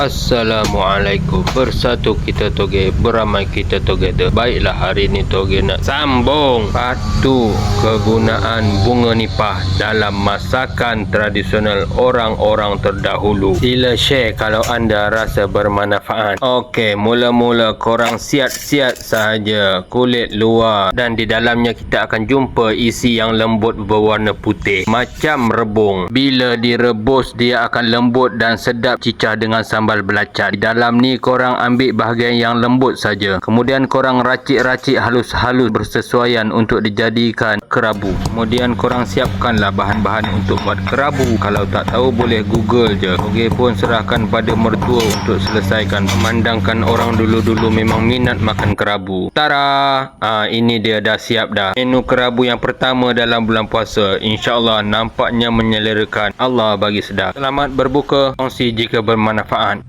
Assalamualaikum. Bersatu kita toge Beramai kita together Baiklah hari ni toge nak sambung Patu kegunaan bunga nipah Dalam masakan tradisional orang-orang terdahulu. Sila share kalau anda rasa bermanfaat. Okey mula-mula korang siat-siat sahaja Kulit luar. Dan di dalamnya kita akan jumpa isi yang lembut berwarna putih Macam rebung. Bila direbus dia akan lembut dan sedap cicah dengan sambal belacan. Di dalam ni korang ambil bahagian yang lembut saja. Kemudian korang racik-racik halus-halus bersesuaian untuk dijadikan kerabu. Kemudian korang siapkanlah bahan-bahan untuk buat kerabu. Kalau tak tahu boleh google je. Okey pun serahkan pada mertua untuk selesaikan. Memandangkan orang dulu-dulu memang minat makan kerabu. Tara! Ah, ini dia dah siap dah. Menu kerabu yang pertama dalam bulan puasa. InsyaAllah nampaknya menyelerakan. Allah bagi sedap. Selamat berbuka. Kongsi jika bermanfaat.